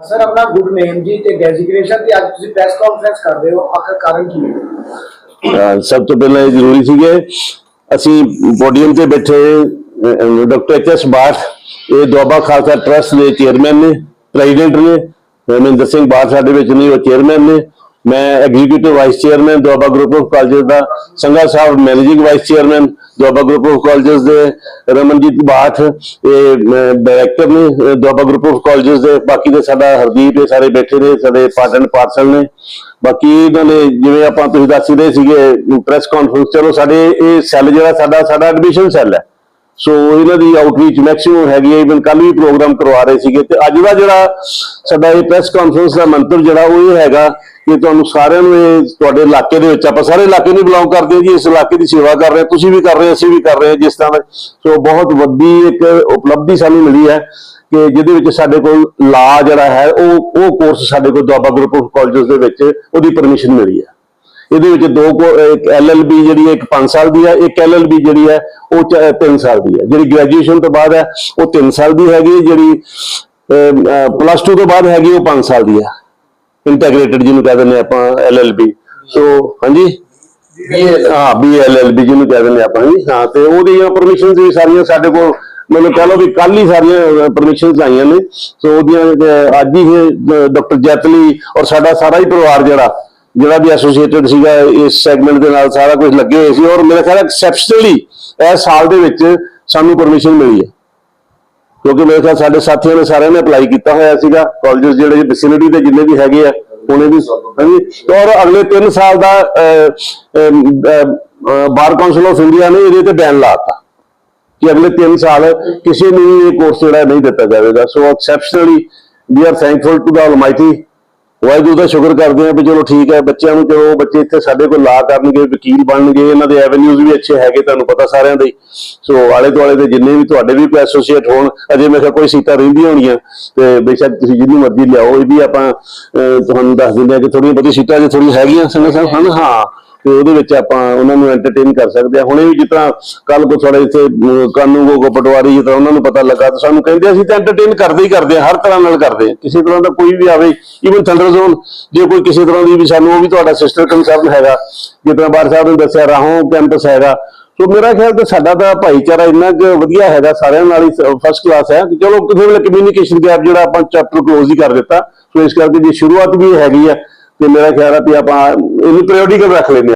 Sir, ਆਪਣਾ good name ਜੀ ਤੇ ਡੈਜ਼ਿਗਨੇਸ਼ਨ ਤੇ ਅੱਜ ਤੁਸੀਂ ਪ੍ਰੈਸ ਕਾਨਫਰੰਸ ਕਰ ਹੋ, ਆਖਰ ਕਾਰਨ ਕੀ ਹੈ? ਸਭ ਤੋਂ ਪਹਿਲਾਂ ਇਹ ਜ਼ਰੂਰੀ ਸੀਗੇ ਅਸੀਂ ਪੋਡੀਅਮ ਤੇ ਬੈਠੇ ਡਾਕਟਰ ਐਚ ਐਸ ਬਾਠ ਇਹ ਦੁਆਬਾ ਖਾਲਸਾ ਟਰਸਟ ਦੇ ਚੇਅਰਮੈਨ ਨੇ ਪ੍ਰੈਜ਼ੀਡੈਂਟ ਨੇ ਮਹਿੰਦਰ ਸਿੰਘ ਬਾਠ ਸਾਡੇ ਵਿੱਚ ਨਹੀਂ ਉਹ ਚੇਅਰਮੈਨ ਨੇ ਮੈਂ executive vice chairman Doaba group of colleges the Sangha Sahib, managing vice chairman Doaba group of colleges ਦੇ ਰਮਨਜੀਤ ਬਾਠ ਇਹ ਡਾਇਰੈਕਟਰ ਨੇ ਦੁਆਬਾ ਗਰੁੱਪ ਆਫ ਕਾਲਜਸ ਦੇ ਬਾਕੀ ਦੇ ਸਾਡਾ ਹਰਦੀਪ, ਇਹ ਸਾਰੇ ਬੈਠੇ ਨੇ, ਸਾਡੇ ਪਾਟਨ ਪਾਰਸਲ ਨੇ। ਬਾਕੀ ਇਹਨਾਂ ਨੇ ਜਿਵੇਂ ਆਪਾਂ ਤੁਸੀਂ ਦੱਸ ਰਹੇ ਸੀਗੇ ਪ੍ਰੈਸ ਕਾਨਫਰੰਸ ਚਲੋ ਸਾਡੇ ਇਹ ਸੈੱਲ ਜਿਹੜਾ ਸਾਡਾ ਸਾਡਾ ਐਡਮਿਸ਼ਨ ਸੈੱਲ ਹੈ। ਸੋ ਇਹਨਾਂ ਦੀ ਆਊਟਰੀਚ ਮੈਕਸਿਮਮ ਹੈਗੀ ਹੈ ਇਵਨ ਕੱਲ ਵੀ ਪ੍ਰੋਗਰਾਮ ਕਰਵਾ ਰਹੇ ਸੀਗੇ। ਤੇ ਅੱਜ ਦਾ ਜਿਹੜਾ ਸਾਡਾ ਇਹ ਪ੍ਰੈਸ ਕਾਨਫਰੰਸ ਦਾ ਮੰਤਵ ਜਿਹੜਾ ਉਹ ਇਹ ਹੈਗਾ ਕਿ ਤੁਹਾਨੂੰ ਸਾਰਿਆਂ ਨੂੰ ਇਹ ਤੁਹਾਡੇ ਇਲਾਕੇ ਦੇ ਵਿੱਚ, ਆਪਾਂ ਸਾਰੇ ਇਲਾਕੇ ਨੂੰ ਬਿਲੋਂਗ ਕਰਦੇ ਹਾਂ ਜੀ, ਇਸ ਇਲਾਕੇ ਦੀ ਸੇਵਾ ਕਰ ਰਹੇ ਤੁਸੀਂ ਵੀ ਕਰ ਰਹੇ ਅਸੀਂ ਵੀ ਕਰ ਰਹੇ ਹਾਂ ਜਿਸ ਤਰ੍ਹਾਂ ਸੋ ਬਹੁਤ ਵੱਡੀ ਇੱਕ ਉਪਲਬਧੀ ਸਾਨੂੰ ਮਿਲੀ ਹੈ ਕਿ ਜਿਹਦੇ ਵਿੱਚ ਸਾਡੇ ਕੋਲ ਲਾ ਜਿਹੜਾ ਹੈ, ਉਹ ਉਹ ਕੋਰਸ ਸਾਡੇ ਕੋਲ ਦੁਆਬਾ ਗਰੁੱਪ ਆਫ ਕਾਲਜਸ ਦੇ ਵਿੱਚ ਉਹਦੀ ਪਰਮਿਸ਼ਨ ਮਿਲੀ ਹੈ। ਇਹਦੇ ਵਿੱਚ ਦੋ ਕੋ- ਇੱਕ ਐਲਐਲਬੀ ਜਿਹੜੀ ਹੈ, ਇੱਕ 5 ਸਾਲ ਦੀ ਹੈ, ਇੱਕ ਐਲਐਲਬੀ ਜਿਹੜੀ ਹੈ, ਉਹ 3 ਸਾਲ ਦੀ ਹੈ। ਜਿਹੜੀ ਗ੍ਰੈਜੂਏਸ਼ਨ ਤੋਂ ਬਾਅਦ ਹੈ, ਉਹ 3 ਸਾਲ ਦੀ ਹੈਗੀ ਜਿਹੜੀ ਪਲੱਸ 2 ਤੋਂ ਬਾਅਦ ਹੈਗੀ, ਉਹ 5 ਸਾਲ ਦੀ ਹੈ। ਇੰਟੀਗ੍ਰੇਟਡ ਜਿਹਨੂੰ ਕਹਿੰਦੇ ਨੇ ਆਪਾਂ ਐਲਐਲਬੀ ਸੋ ਹਾਂਜੀ? ਹਾਂ ਬੀਐਲਐਲਬੀ ਜਿਹਨੂੰ ਕਹਿੰਦੇ ਨੇ ਆਪਾਂ ਜੀ ਹਾਂ, ਤੇ ਉਹਦੀਆਂ ਪਰਮਿਸ਼ਨਸ ਵੀ ਸਾਰੀਆਂ ਸਾਡੇ ਕੋਲ, ਮੈਨੂੰ ਕਹ ਲਓ ਵੀ ਕੱਲ ਹੀ ਸਾਰੀਆਂ ਪਰਮਿਸ਼ਨਸ ਆਈਆਂ ਨੇ। ਸੋ ਉਹਦੀਆਂ ਅੱਜ ਹੀ ਡਾਕਟਰ ਜੈਤਲੀ ਔਰ ਸਾਡਾ ਸਾਰਾ ਹੀ ਪਰਿਵਾਰ ਜਿਹੜਾ ਜਿਹੜਾ ਵੀ ਐਸੋਸੀਏਟਡ ਸੀਗਾ, ਇਸ ਸੈਗਮੈਂਟ ਦੇ ਨਾਲ ਸਾਰਾ ਕੁਝ ਲੱਗੇ ਹੋਏ ਸੀ। ਔਰ ਮੇਰੇ ਖਿਆਲ ਐਕਸੈਪਸ਼ਨਲੀ ਇਸ ਸਾਲ ਦੇ ਵਿੱਚ ਸਾਨੂੰ ਪਰਮਿਸ਼ਨ ਮਿਲੀ ਹੈ। ਕਿਉਂਕਿ ਮੇਰੇ ਖਿਆਲ ਸਾਡੇ ਸਾਥੀਆਂ ਨੇ ਸਾਰਿਆਂ ਨੇ ਅਪਲਾਈ ਕੀਤਾ ਹੋਇਆ ਸੀਗਾ ਕਾਲਜਸ ਜਿਹੜੇ ਵਿਸਿਨਿਟੀ ਦੇ ਜਿੰਨੇ ਵੀ ਹੈਗੇ ਆ, ਉਹਨੇ ਵੀ ਹਾਂਜੀ। ਔਰ ਅਗਲੇ 3 ਸਾਲ ਦਾ ਬਾਰ ਕਾਉਂਸਲ ਆਫ ਇੰਡੀਆ ਨੇ ਇਹਦੇ ਤੇ ਬੈਨ ਲਾਤਾ ਕਿ ਅਗਲੇ 3 ਸਾਲ ਕਿਸੇ ਨੂੰ ਵੀ ਇਹ ਕੋਰਸ ਜਿਹੜਾ ਨਹੀਂ ਦਿੱਤਾ ਜਾਵੇਗਾ। So exceptionally we are thankful to the almighty Waheguru ਦਾ ਸ਼ੁਕਰ ਕਰਦੇ ਹਾਂ ਵੀ ਚਲੋ ਠੀਕ ਹੈ, ਬੱਚਿਆਂ ਨੂੰ ਚਲੋ ਬੱਚੇ ਇੱਥੇ ਸਾਡੇ ਕੋਲ ਲਾ ਕਰਨਗੇ, ਵਕੀਲ ਬਣਨਗੇ, ਇਹਨਾਂ ਦੇ ਐਵੇਨਿਊਜ਼ ਵੀ ਅੱਛੇ ਹੈਗੇ ਤੁਹਾਨੂੰ ਪਤਾ ਸਾਰਿਆਂ ਦੇ। ਸੋ ਆਲੇ ਦੁਆਲੇ ਦੇ ਜਿੰਨੇ ਵੀ ਤੁਹਾਡੇ ਵੀ ਕੋਈ ਐਸੋਸੀਏਟ ਹੋਣ, ਅਜੇ ਮੇਰੇ ਖਿਆਲ ਕੋਈ ਸੀਟਾਂ ਰਹਿੰਦੀਆਂ ਹੋਣੀਆਂ, ਤੇ ਬੇਸ਼ੱਕ ਤੁਸੀਂ ਜਿੰਨੀ ਮਰਜ਼ੀ ਲਿਆਓ, ਇਹ ਵੀ ਆਪਾਂ ਤੁਹਾਨੂੰ ਦੱਸ ਦਿੰਦੇ ਆ ਕਿ ਥੋੜੀਆਂ ਬਹੁਤੀ ਸੀਟਾਂ ਜੇ ਥੋੜੀ ਹੈਗੀਆਂ, ਸੰਗਤ ਸਾਹਿਬ, ਹਨ? ਹਾਂ। ਤੇ ਉਹਦੇ ਵਿੱਚ ਆਪਾਂ ਉਹਨਾਂ ਨੂੰ ਐਂਟਰਟੇਨ ਕਰ ਸਕਦੇ ਆ। ਹੁਣੇ ਵੀ ਜਿਸ ਤਰ੍ਹਾਂ ਕੱਲ ਕੋ ਥੋੜਾ ਇੱਥੇ ਅਮ, ਕੋ ਪਟਵਾਰੀ ਜਿਸ ਤਰ੍ਹਾਂ ਉਹਨਾਂ ਨੂੰ ਪਤਾ ਲੱਗਾ ਤਾਂ ਸਾਨੂੰ ਕਹਿੰਦੇ ਅਸੀਂ ਤਾਂ ਐਂਟਰਟੇਨ ਕਰਦੇ ਹੀ ਕਰਦੇ ਆ ਹਰ ਤਰ੍ਹਾਂ ਨਾਲ ਕਰਦੇ ਆ। ਕਿਸੇ ਤਰ੍ਹਾਂ ਦਾ ਕੋਈ ਵੀ ਆਵੇ ਇਵਨ ਥੰਡਰ ਜ਼ੋਨ ਜੇ ਕੋਈ ਕਿਸੇ ਤਰ੍ਹਾਂ ਦੀ ਵੀ ਸਾਨੂੰ ਉਹ ਵੀ ਤੁਹਾਡਾ ਸਿਸਟਰ ਕੰਸਰਨ ਹੈਗਾ ਜਿਸ ਤਰ੍ਹਾਂ ਬਾਰ ਸਾਹਿਬ ਨੇ ਦੱਸਿਆ ਰਾਹੋਂ ਕੈਂਪਸ ਹੈਗਾ। ਸੋ ਮੇਰਾ ਖਿਆਲ ਤੇ ਸਾਡਾ ਤਾਂ ਭਾਈਚਾਰਾ ਇੰਨਾ ਕੁ ਵਧੀਆ ਹੈਗਾ ਸਾਰਿਆਂ ਨਾਲ ਹੀ ਫਸਟ ਕਲਾਸ ਹੈ। ਕਿ ਚਲੋ ਕਿਸੇ ਵੇਲੇ ਕਮਿਊਨੀਕੇਸ਼ਨ ਗੈਪ ਜਿਹੜਾ ਆਪਾਂ ਚੈਪਟਰ ਕਲੋਜ਼ ਹੀ ਕਰ ਦਿੱਤਾ। ਸੋ ਇਸ ਕਰਕੇ ਜੇ ਸ਼ੁਰੂਆਤ ਵੀ ਹੈਗੀ ਆ ਤੇ ਮੇਰਾ ਖਿਆਲ ਆ ਵੀ ਆਪਾਂ ਇਹਨੂੰ ਪ੍ਰਾਇੋਰਟੀ ਰੱਖ ਲੈਂਦੇ